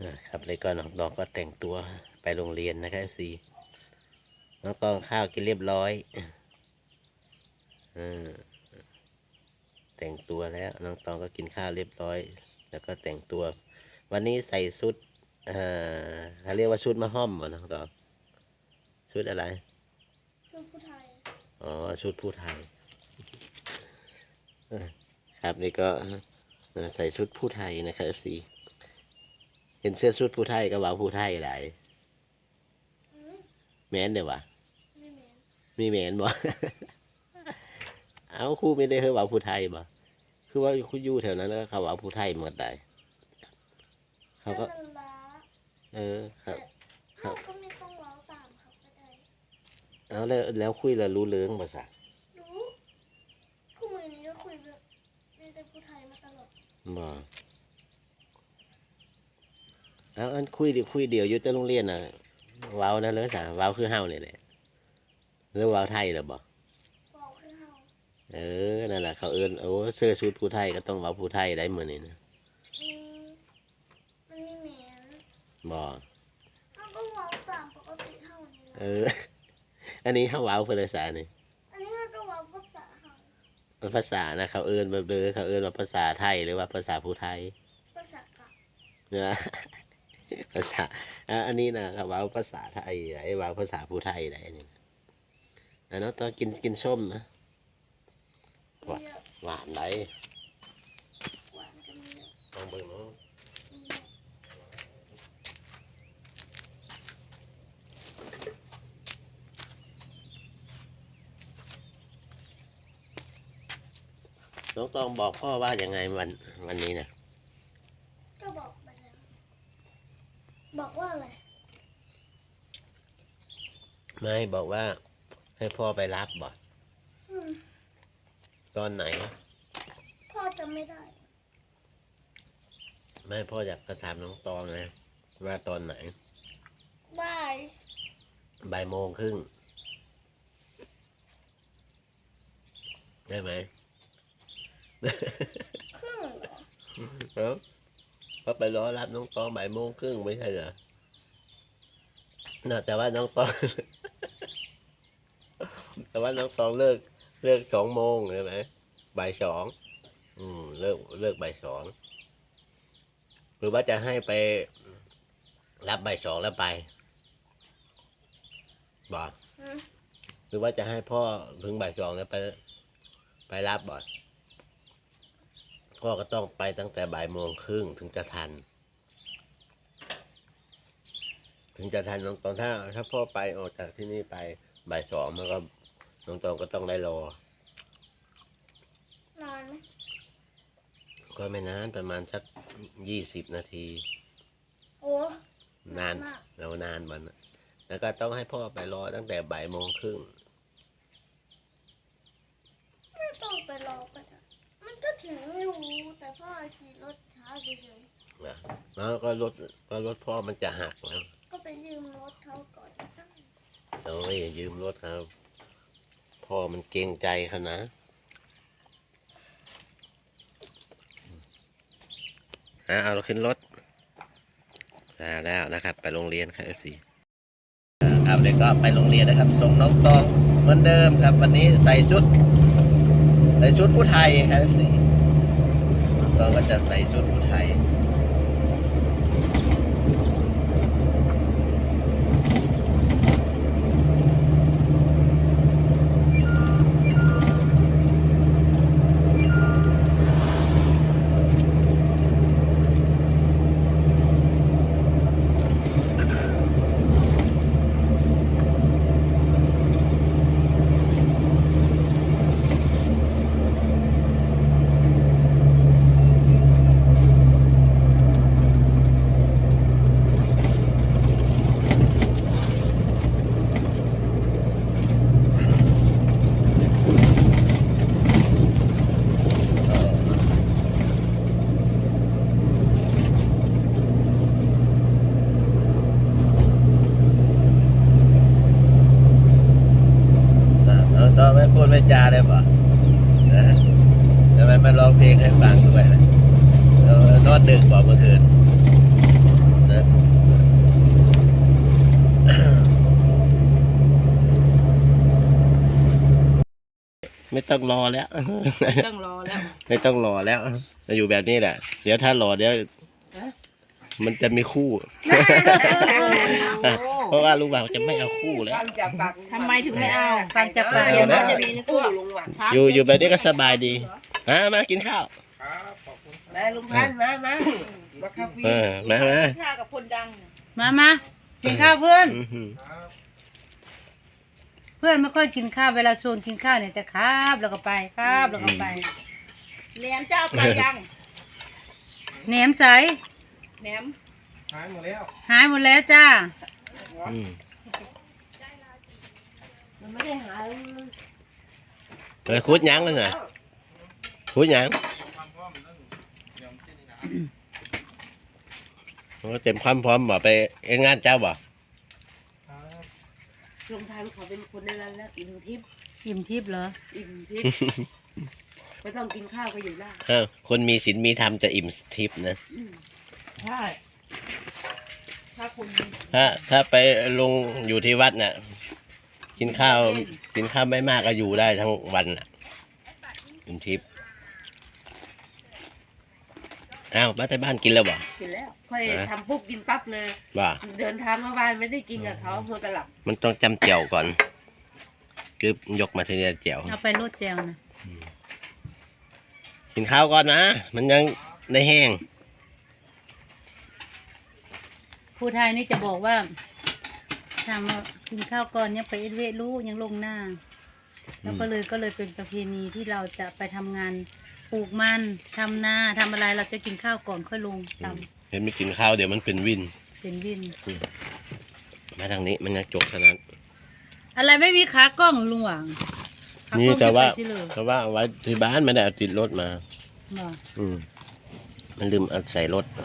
อ่าครับเลยก็น้องตองก็แต่งตัวไปโรงเรียนนะครับสีน้องตองข้าวกินเรียบร้อยเออแต่งตัวแล้วน้องตองก็กินข้าวเรียบร้อย แล้วก็แต่งตัว วันนี้ใส่ชุดเอ่อเขาเรียกว่าชุดมะฮ่อมเหรอน้องตองชุดอะไรคือผู้ไทย อ๋อ ชุดผู้ไทยเออครับนี่ก็เอ่อใส่ชุดผู้ไทยนะครับสี เห็นเสื้อชุดผู้ไทยก็ว่าผู้ไทยหลายอืมแม่นเดี๋ยววะไม่เหม็นมีแม่นบ่ เอาครูไม่ได้เคยว่าผู้ไทยบ่ คือว่าคุณอยู่แถวนั้นแล้วเขาว่าผู้ไทยหมดได้เขาก็ถ้มันล้าเออครับครัเราบก็ไม่ต้องเว้าตามเขาก็ได้เอาแล้วแล้วคุยแล้วรู้เรื่องภาษารู้คู่มือนี้ก็คุยแบบมีแต่ผู้ไทยมาตลอดบ่ เอาอันคุยดิคุยเดียวอยู่แต่โรงเรียนน่ะเว้านะเลยสาเว้าคือเฮานี่แหละหรือเว้าไทยเหรอบ่เว้าคือเฮาเออนั่นแหละเขาเอิ้นโอ้เสื้อชุดผู้ไทยก็ต้องเว้าผู้ไทยได้มื้อนี้นะอืมมันไม่เหม็นบ่เราก็เว้าตามปกติเฮานี่แหเอละออันนี้เฮาเว้าเพิ่นเลยสานี่อันนี้เราก็เว้าภาษาเฮามันภาษานะเขาเอิ้นแบบเลยเขาเอิ้นว่าภาษาไทยหรือว่าภาษาผู้ไทยภาษากะเนะ ภาษาอะอันนี้นะเขาเว่าภาษาไทยไอ้เว่าภาษาผู้ไทยได้อันนี้นะอันนั้นตอนกินกินส้มนะมีเยอะหวานไหนหวานก็มีเยอะลองเบิ่งเนาะมีเยอะน้องต้องบอกพ่อว่ายังไงวันวันนี้นะ ก็บอกไปแล้ว บอกว่าอะไร ไม่บอกว่า ให้พ่อไปรับบ่อืม ตอนไหน พ่อจำไม่ได้ ไม่พ่ออยากจะถามน้องตองไงว่าตอนไหนบายบ่ายโมงครึ่งได้ไหม ครึ่งเหรอ เอ้า ก็ไปรอรับน้องตองบ่ายโมงครึ่งไม่ใช่เหรอน่ะแต่ว่าน้องตอง แต่ว่าน้องตองเลิกเลิกสองโมงใช่ไหมบ่ายสองอืมเลิกเลิกบ่ายสองหรือว่าจะให้ไป รับบ่ายสองแล้วไปบอกอืมหรือว่าจะให้พ่อถึงบ่ายสองแล้วไป ไปรับบ่ พ่อก็ต้องไปตั้งแต่บ่ายโมงครึ่งถึงจะทัน ถึงจะทันน้องตองถ้า ถ้าพ่อไปออกจากที่นี่ไปบ่ายสองมันก็น้องตองก็ต้องได้รอนานไหมก็ไม่นานประมาณสักยี่สิบนาที โอ้ นานนานมากแล้วนานมันน่ะแล้วก็ต้องให้พ่อไปรอตั้งแต่บ่ายโมงครึ่ง ไม่ต้องไปรอก็ได้มันก็ถึงอยู่แต่พ่อ ขี่รถช้าเฉยนะแล้วก็รถก็รถพ่อมันจะหักแล้วๆก็ไปยืมรถเขาก่อนได้โอ้ยอย่ายืมรถครับ พ่อมันเกรงใจเขานะอะเอาเราขึ้นรถอ่าแล้วนะครับ ไปโรงเรียนครับเอฟซีครับเด็กก็ไปโรงเรียนนะครับส่งน้องตองเหมือนเดิมครับ วันนี้ใส่ชุดใส่ชุดผู้ไทยครับเอฟซี เราก็จะใส่ชุดผู้ไทย ดไม่จาได้ป่ะนะทำไมมาร้องเพลงให้ฟังด้วยนะนอนดึกกว่าเมื่อคืนนะไม่ต้องรอแล้ว ไม่ต้องรอแล้ว ไม่ต้องรอแล้วจะอยู่แบบนี้แหละ เดี๋ยวถ้ารอเดี๋ยวมันจะมีคู่ เพราะว่าลุงหวังจะไม่เอาคู่แล้ว ฟังจากปากทำไมถึงไม่เอาฟังจากปากเห็นว่าจะมีในคู่ลุงหวังอยู่อยู่แบบนี้ก็สบายดีมามากินข้าวมาลุงพันธุ์มามามาคาเฟ่เออมามาข้ากับคนดังมามากินข้าวเพื่อน อื้อหือเพื่อนไม่ค่อยกินข้าวเวลาชวนกินข้าวเนี่ยจะครับแล้วก็ไปครับแล้วก็ไปแหนมเจ้าไปยังแหนมใสแหนมหายหมดแล้วจ้า อืมมันไม่ได้หายเออคุดหยังเลยน่ะคุดหยังโอ้เต็มความพร้อมบ่ไปเอ็งงานเจ้าบ่ลุงพันธุ์เขาเป็นคนในนั้นแล้วอิ่มทิพย์อิ่มทิพย์เหรอ อิ่มทิพย์ไม่ต้องกินข้าวก็อยู่ได้เออคนมีศีลมีธรรมจะอิ่มทิพย์นะอืมใช่ ถ้าคุณถ้าถ้าไปลงอยู่ที่วัดน่ะ กินข้าวกินข้าวไม่มากก็อยู่ได้ทั้งวันน่ะอิ่มทิพย์อ้าวมาแต่บ้านกินแล้วบ่ กินแล้วค่อยฮะ ทำปุ๊บกินปั๊บเลย บ่เดินทางเมื่อวานไม่ได้กินกับเขามัวแต่หลับมันต้องจำเจียวก่อน คือยกมาทีเดียวเจียว เอาไปรดแจวนะกินข้าวก่อนนะ มันยังในแห้ง ผู้ไทยนี่จะบอกว่าทำว่ากินข้าวก่อนยังไปเอ็ดเวทรู้ยังลงหน้า แล้วก็เลยก็เลยเป็นประเพณีที่เราจะไปทำงานปลูกมันทำนาทำอะไรเราจะกินข้าวก่อนค่อยลงตเห็นไม่กินข้าวเดี๋ยวมันเป็นวินำเป็นวิน มาทางนี้มันยังจกขนาดอะไรไม่มีขากล้องลุงหวังขากล้องนี่แต่ว่าจะไปสิเลยแต่ว่าเอาไว้ที่บ้านไม่ได้เอาติดรถมาเหรออืมมันลืมเอาใส่รถอื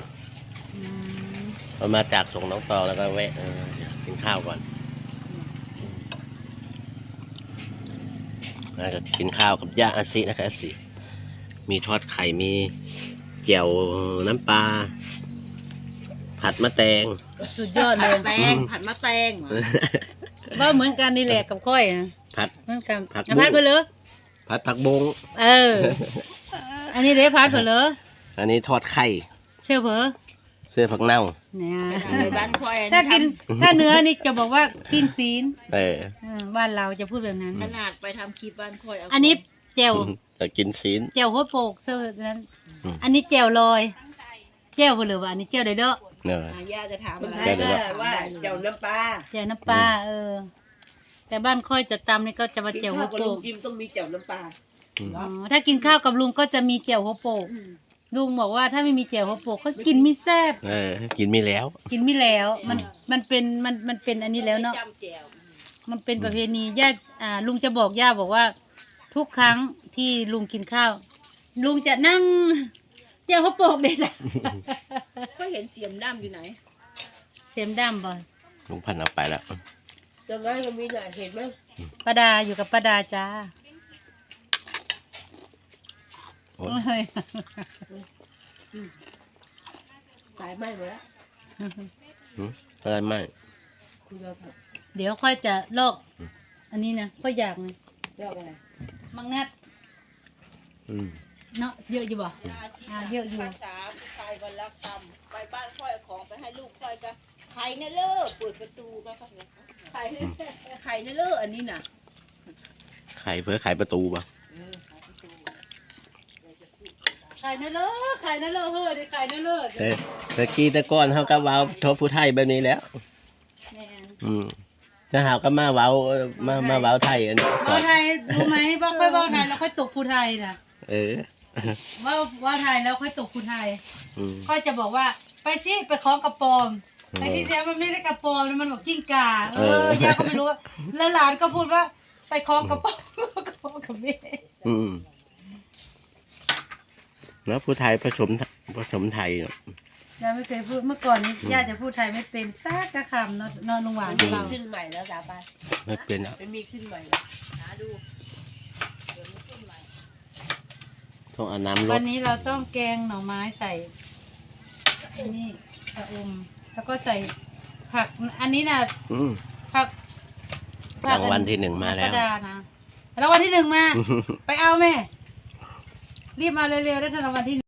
มพอมาจากส่งน้องตองแล้วก็แวะเออกินข้าวก่อนแล้วก็กินข้าวกับย่าอาซินะครับสิมีทอดไข่มีเจียวน้ำปลาผัดมะแตง สุดยอดเลยแตงผัดมะแตงเหรอว่าเหมือนกันนี่แหละกับก้อยนะผัดเหมือนกันผักอะบุ้งพัดไปเลยผัดผักบงเออ อันนี้เด้พัดไปเลยอันนี้ทอดไข่เสื้อเผอ เสื้อผักเน่า เนี่ยในบ้านคอยถ้ากินถ้าเนื้อนี่จะบอกว่าปิ้งซีนเออเออบ้านเราจะพูดแบบนั้น ขนาดไปทำคลิปบ้านคอยเาอันนี้แจ่วจะกินซีนแจ่วหัวโปกเสื้อนั้น อืม อันนี้แจ่วลอยแจ่วไปเลยว่าอันนี้แจ่วไดเด้อ เนอะ อะย่าจะถามคนอะไรไทยก็ว่าเจ้าน้ำปลาแจ่วน้ำปลาเออ แต่บ้านค่อยจะตำนี่ก็จะมากินแจ่วหัข้าววกับโปลุงกจิมต้องมีเจ้าน้ำปลาอืมอ๋อถ้ากินข้าวกับลุงก็จะมีแจ่วหัวโปกอืม ลุงบอกว่าถ้าไม่มีแจ่วหัวโปกก็กินไม่แซ่บเออ กินไม่แล้ว กินไม่แล้ว มันมันเป็นมันมันเป็นอันนี้แล้วเนาะ จำแจวมันเป็นประเพณีย่าอ่าลุงจะบอกย่าบอกว่า ทุกครั้งที่ลุงกินข้าว ลุงจะนั่งเจ้าเขาโปกเด็ดก็เห็นเสียมดำอยู่ไหนเสียมดำบ่อยลุงพันธุ์เอาไปแล้วจังงั้นก็มีน่ะเห็นไหมป้าดาอยู่กับป้าดาจ้า โอ้ยเฮ้ยสายไหม้หมดแล้วหืมอะไรไม่คุณเราทเดี๋ยวค่อยจะลอก อันนี้นะค่อยอยากไงำยอดอะไรมังงัดอืมเนาะเยอะอยู่บ่ ยาชีอ่าเยอะอยู่ ภาษาผู้ชายวันละคำไปบ้านคอยเอาของไปให้ลูกคอยก็ใครเนี่ยเลิกเปิดประตูก็เขาบอกใครใครเนี่ยเลิกอันนี้น่ะไข่เพื่อไข่ประตูป่ะไข่นั่นเลยไข่นั่นเลยเฮ้ยไข่นั่นเลยแต่ตะกี้แตะก้อนเขาก็เว้าทบผู้ไทยแบบนี้แล้ว แม่นอืมถ้าหากก็มาเว้าเออมามาเว้าไทยอันนี้ก่ว่าอนไทยรู้ไหมว่าค่อยว่าไทยแล้วค่อยตกภูไทยน่ะเออว่าว่าไทยแล้วค่อยตกภูไทย อืมค่อยจะบอกว่าไปชี้ไปคล้องกระปอมอืมไอ้ที่แท้มันไม่ได้กระปอมมันบอกกิ้งก่าเอเออ อย่าก็ไม่รู้ว่าแล้วหลานก็พูดว่า ไปคล้องกระปอมกระปอมกับแม่อืม แล้วผู้ไทยผสมผสมไทยเนอะย่าไม่เคยพูดเมื่อก่อนนี้ย่าจะพูดไทยไม่เป็นซักกระคำเนอนนอนลุงหวานมีเราขึ้นใหม่แล้วสาบานไม่เป็นแล้วมันมีขึ้นใหม่แล้วหาดูเดี๋ยวมันขึ้นใหม่ต้องเอาน้ำลวัดนนี้เราต้องแกงหน่อไม้ใส่อันนี่ชะอมแล้วก็ใส่ผักอันนี้น่ะอืมผักรางวัลที่หนึ่งมาแล้วผักกระดานะรางวัลที่หนึ่งมา ไปเอาแม่ รีบมาเร็วๆได้ทันรางวัลที่